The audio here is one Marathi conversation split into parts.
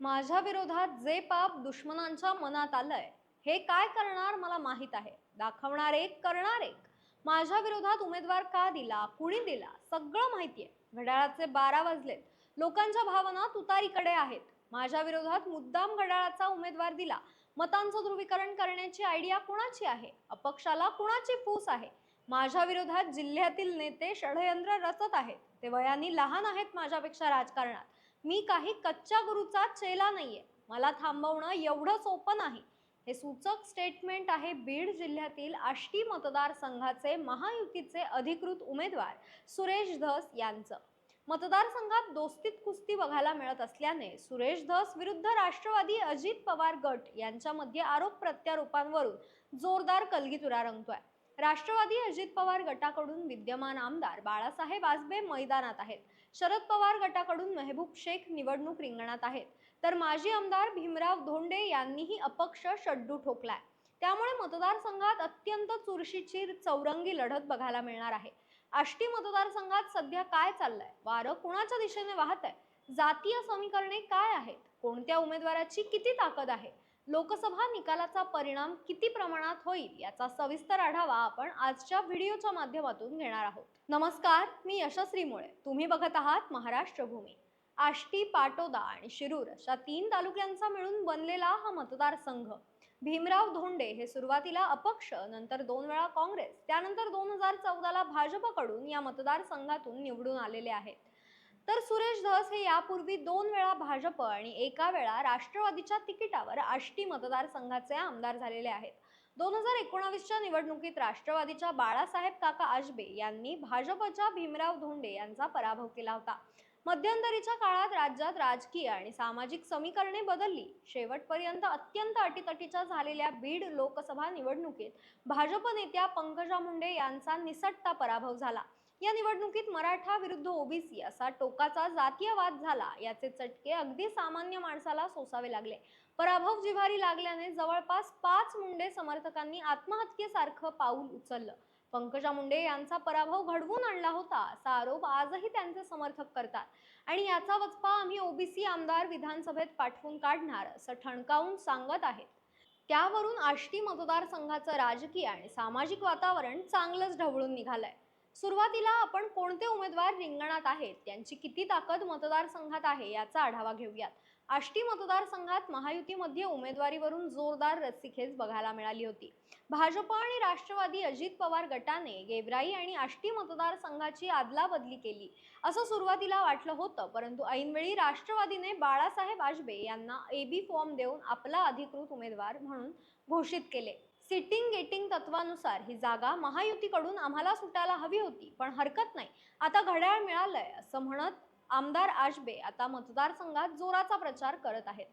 माझ्या विरोधात जे पाप दुश्मनांच्या मनात आलंय हे काय करणार मला माहीत आहे. दाखवणार एक करणार एक. माझ्या विरोधात उमेदवार का दिला कुणी दिला सगळं माहिती आहे. घड्याळाचे बारा वाजलेत. लोकांच्या भावना तुतारीकडे आहेत. माझ्या विरोधात मुद्दाम घड्याळाचा उमेदवार दिला. मतांचं ध्रुवीकरण करण्याची आयडिया कुणाची आहे? अपक्षाला कुणाची फूस आहे? माझ्या विरोधात जिल्ह्यातील नेते षडयंत्र रचत आहेत. ते वयाने लहान आहेत माझ्यापेक्षा राजकारणात. मी काही कच्च्या गुरुचा चेला नाहीये. मला थांबवणं एवढं सोपं नाही. हे सूचक स्टेटमेंट आहे बीड जिल्ह्यातील आष्टी मतदारसंघाचे महायुतीचे अधिकृत उमेदवार सुरेश धस यांचं. मतदारसंघात दोस्तीत कुस्ती बघायला मिळत असल्याने सुरेश धस विरुद्ध राष्ट्रवादी अजित पवार गट यांच्यामध्ये आरोप प्रत्यारोपांवरून जोरदार कलगीतुरा रंगतोय. राष्ट्रवादी अजित पवार गटाकडून विद्यमान आमदार बाळासाहेब आजबे मैदानात आहेत. शरद पवार गटाकडून मेहबूब शेख निवडणूक रिंगणात आहेत. तर माजी आमदार भीमराव धोंडे यांनीही अपक्ष शड्डू ठोकलाय. त्यामुळे मतदारसंघात अत्यंत चुरशीची चौरंगी लढत बघायला मिळणार आहे. आष्टी मतदारसंघात सध्या काय चाललंय? वारं कुणाच्या दिशेने वाहत आहे जातीय समीकरणे काय आहेत? कोणत्या उमेदवाराची किती ताकद आहे? लोकसभा निकालाचा परिणाम किती प्रमाणात होईल याचा सविस्तर आढावा आपण आजच्या व्हिडिओच्या माध्यमातून घेणार आहोत. नमस्कार मी यशस्वी मुळे. तुम्ही बघत आहात महाराष्ट्र भूमी. आष्टी पाटोदा आणि शिरूर अशा तीन तालुक्यांचा मिळून बनलेला हा मतदारसंघ. भीमराव धोंडे हे सुरुवातीला अपक्ष नंतर दोन वेळा काँग्रेस त्यानंतर दोन हजार चौदाला भाजपकडून या मतदारसंघातून निवडून आलेले आहेत. तर सुरेश धस हे यापूर्वी दोन वेळा भाजप आणि एका वेळा राष्ट्रवादीच्या तिकिटावर आष्टी मतदारसंघाचे आमदार झालेले आहेत. दोन हजार एकोणावीसच्या निवडणुकीत राष्ट्रवादीच्या बाळासाहेब काका आजबे यांनी भाजपच्या भीमराव धोंडे यांचा पराभव केला होता. मध्यंतरीच्या काळात राज्यात राजकीय आणि सामाजिक समीकरणे बदलली. शेवटपर्यंत अत्यंत अटीतटीच्या झालेल्या बीड लोकसभा निवडणुकीत भाजप नेत्या पंकजा मुंडे यांचा निसटता पराभव झाला. या निवडणुकीत मराठा विरुद्ध ओबीसी असा टोकाचा जातीयवाद झाला. याचे चटके अगदी सामान्य माणसाला सोसावे लागले. पराभव जिव्हारी लागल्याने जवळपास पाच मुंडे समर्थकांनी आत्महत्येसारखं पाऊल उचललं. पंकजा मुंडे यांचा पराभव घडवून आणला होता असा आरोप आजही त्यांचे समर्थक करतात. आणि याचा वचपा आम्ही ओबीसी आमदार विधानसभेत पाठवून काढणार असं ठणकावून सांगत आहेत. त्यावरून आष्टी मतदारसंघाचं राजकीय आणि सामाजिक वातावरण चांगलंच ढवळून निघालंय. सुरुवातीला आपण कोणते उमेदवार रिंगणात आहेत? त्यांची किती ताकद मतदारसंघात आहे याचा आढावा घेऊयात. आष्टी मतदारसंघात महायुतीमध्ये उमेदवारीवरून जोरदार रस्सीखेच बघायला मिळाली होती. भाजप आणि राष्ट्रवादी अजित पवार गटाने गेवराई आणि आष्टी मतदारसंघाची आदलाबदली केली. असं सुरुवातीला वाटलं होतं परंतु ऐनवेळी राष्ट्रवादीने बाळासाहेब आजबे यांना एबी फॉर्म देऊन आपला अधिकृत उमेदवार म्हणून घोषित केले. सिटिंग गेटिंग तत्वानुसार ही जागा महायुतीकडून आम्हाला सुटायला हवी होती पण हरकत नाही. आता घड्याळ मिळालंय असं म्हणत आमदार आजबे आता मतदारसंघात जोराचा प्रचार करत आहेत.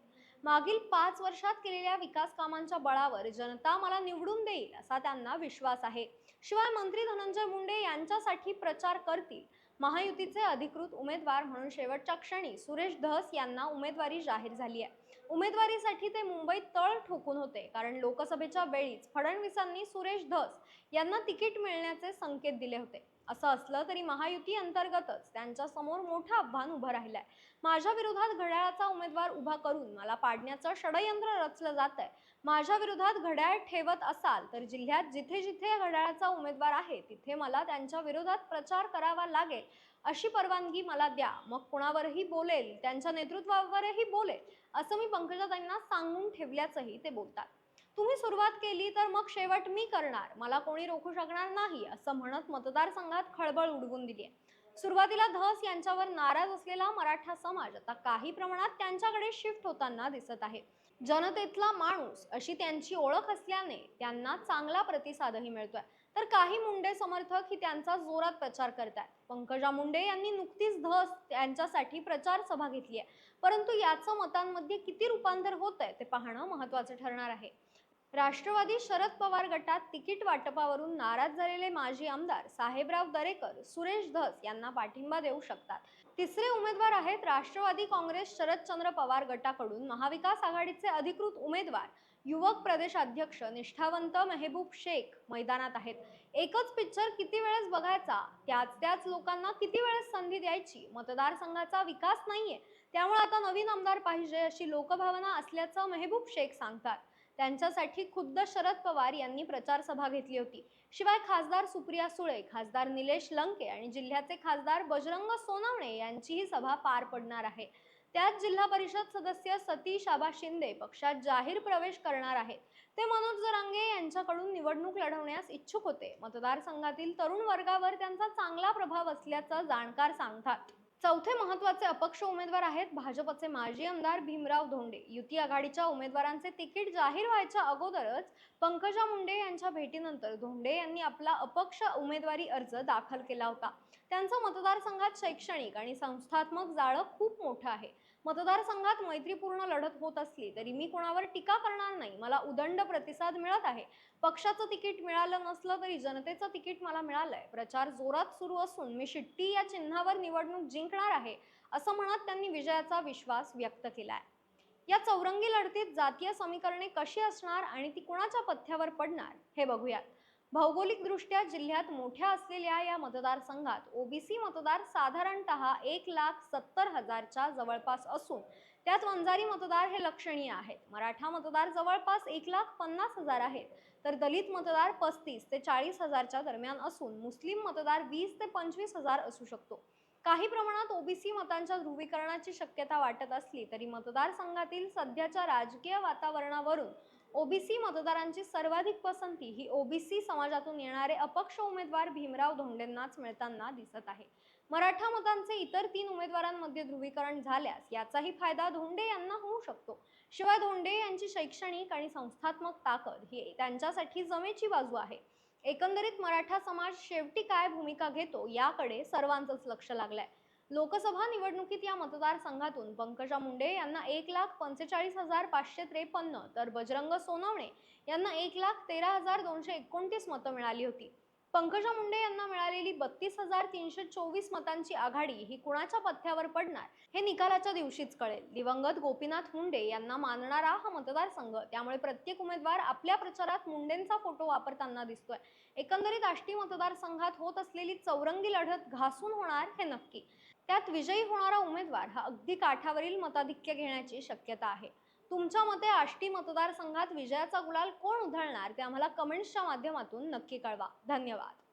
मागील पाच वर्षात केलेल्या विकास कामांच्या बळावर जनता मला निवडून देईल असा त्यांना विश्वास आहे. शिवाय मंत्री धनंजय मुंडे यांच्यासाठी प्रचार करतील. महायुतीचे अधिकृत उमेदवार म्हणून शेवटच्या क्षणी सुरेश धस यांना उमेदवारी जाहीर झाली आहे. उमेदवारीसाठी ते मुंबईत तळ ठोकून होते. कारण लोकसभेच्या वेळीच फडणवीसांनी सुरेश धस यांना तिकीट मिळण्याचे संकेत दिले होते. असं असलं तरी महायुती अंतर्गतच त्यांच्यासमोर मोठं आव्हान उभं राहिलंय. माझ्या विरोधात घड्याळाचा उमेदवार उभा करून मला पाडण्याचं षडयंत्र रचलं जात आहे माझ्या विरोधात घड्याळ ठेवत असाल तर जिल्ह्यात जिथे जिथे घड्याळाचा उमेदवार आहे तिथे मला त्यांच्या विरोधात प्रचार करावा लागेल अशी परवानगी मला द्या. मग कुणावरही बोलेल त्यांच्या नेतृत्वावरही बोलेल असं मी पंकजाताईंना सांगून ठेवल्याचंही ते बोलतात. तुम्ही सुरुवात केली तर मग शेवट मी करणार. मला कोणी रोखू शकणार नाही असं म्हणत मतदारसंघात खळबळ उडवून दिली आहे सुरुवातीला धस यांच्यावर नाराज असलेला मराठा समाज आता काही प्रमाणात त्यांच्याकडे शिफ्ट होताना दिसत आहे. जनतेतला माणूस अशी त्यांची ओळख असल्याने त्यांना चांगला प्रतिसादही मिळतोय. तर काही मुंडे समर्थक ही त्यांचा जोरात प्रचार करतात पंकजा मुंडे यांनी नुकतीच धस यांच्यासाठी प्रचार सभा घेतली आहे परंतु याचं मतांमध्ये किती रूपांतर होत आहे ते पाहणं महत्वाचं ठरणार आहे. राष्ट्रवादी शरद पवार गटात तिकीट वाटपावरून नाराज झालेले माजी आमदार साहेबराव दरेकर सुरेश धस यांना पाठिंबा देऊ शकतात. तिसरे उमेदवार आहेत राष्ट्रवादी काँग्रेस शरदचंद्र पवार गटाकडून महाविकास आघाडीचे अधिकृत उमेदवार युवक प्रदेश अध्यक्ष निष्ठावंत मेहबूब शेख मैदानात आहेत. एकच पिक्चर किती वेळेस बघायचा? त्याच त्याच लोकांना किती वेळेस संधी द्यायची? मतदारसंघाचा विकास नाहीये. त्यामुळे आता नवीन आमदार पाहिजे अशी लोकभावना असल्याचं मेहबूब शेख सांगतात. त्यांच्यासाठी खुद्द शरद पवार यांनी प्रचार सभा घेतली होती. शिवाय खासदार सुप्रिया सुळे खासदार निलेश लंके आणि जिल्ह्याचे खासदार बजरंग सोनवणे यांचीही सभा पार पडणार आहे. त्यात जिल्हा परिषद सदस्य सतीश आबा शिंदे पक्षात जाहीर प्रवेश करणार आहेत. ते मनोज जरांगे यांच्याकडून निवडणूक लढवण्यास इच्छुक होते. मतदारसंघातील तरुण वर्गावर त्यांचा चांगला प्रभाव असल्याचं जाणकार सांगतात. चौथे महत्त्वाचे अपक्ष उमेदवार आहेत भाजपचे माजी आमदार भीमराव धोंडे. युती आघाडीच्या उमेदवारांचे तिकीट जाहीर व्हायच्या अगोदरच पंकजा मुंडे यांच्या भेटीनंतर धोंडे यांनी आपला अपक्ष उमेदवारी अर्ज दाखल केला होता. त्यांचं मतदारसंघात शैक्षणिक आणि संस्थात्मक जाळं खूप मोठं आहे. मतदारसंघात मैत्रीपूर्ण लढत होत असली तरी मी कोणावर टीका करणार नाही. मला उदंड प्रतिसाद मिळत आहे. पक्षाचं तिकीट मिळालं नसलं तरी जनतेचं तिकीट मला मिळालंय. प्रचार जोरात सुरू असून मी शिट्टी या चिन्हावर निवडणूक जिंकणार आहे असं म्हणत त्यांनी विजयाचा विश्वास व्यक्त केलाय. या चौरंगी लढतीत जातीय समीकरणे कशी असणार आणि ती कुणाच्या पथ्यावर पडणार हे बघूयात. भौगोलिकदृष्ट्या जिल्ह्यात मोठ्या असलेल्या या मतदारसंघात ओबीसी मतदार साधारणतः एक लाख सत्तर हजारच्या जवळपास असून त्यात वंजारी मतदार हे लक्षणीय आहेत. मराठा मतदार जवळपास एक लाख पन्नास हजार आहेत. तर दलित मतदार पस्तीस ते चाळीस हजारच्या दरम्यान असून मुस्लिम मतदार वीस ते पंचवीस हजार असू शकतो. काही प्रमाणात ओबीसी मतांच्या ध्रुवीकरणाची शक्यता वाटत असली तरी मतदारसंघातील सध्याच्या राजकीय वातावरणावरून ओबीसी मतदारांची सर्वाधिक पसंती ही ओबीसी समाजातून येणारे अपक्ष उमेदवार भीमराव धोंडेंनाच मिळताना दिसत आहे. मराठा मतांचे इतर तीन उमेदवारांमध्ये ध्रुवीकरण झाल्यास याचाही फायदा धोंडे यांना होऊ शकतो. शिवाय धोंडे यांची शैक्षणिक आणि संस्थात्मक ताकद ही त्यांच्यासाठी जमेची बाजू आहे. एकंदरीत मराठा समाज शेवटी काय भूमिका घेतो याकडे सर्वांचंच लक्ष लागलंय. लोकसभा निवडणुकीत या मतदारसंघातून पंकजा मुंडे यांना एक लाख पंचेचाळीस हजार पाचशे त्रेपन्न तर बजरंग सोनवणे यांना एक लाख तेरा हजार दोनशे एकोणतीस मतं मिळाली होती. पंकजा मुंडे यांना मिळालेली बत्तीस हजार तीनशे चोवीस मतांची आघाडी ही कुणाच्या पथ्यावर पडणार हे निकालाच्या दिवशीच कळेल. दिवंगत गोपीनाथ मुंडे यांना मानणारा हा मतदारसंघ त्यामुळे प्रत्येक उमेदवार आपल्या प्रचारात मुंडेंचा फोटो वापरताना दिसतोय. एकंदरीत आष्टी मतदारसंघात होत असलेली चौरंगी लढत घासून होणार हे नक्की. त्यात विजयी होणारा उमेदवार हा अगदी काठावरील मताधिक्य घेण्याची शक्यता आहे. तुमच्या मते आष्टी मतदारसंघात विजयाचा गुलाल कोण उधळणार? ते आम्हाला कमेंट्सच्या माध्यमातून नक्की कळवा. धन्यवाद.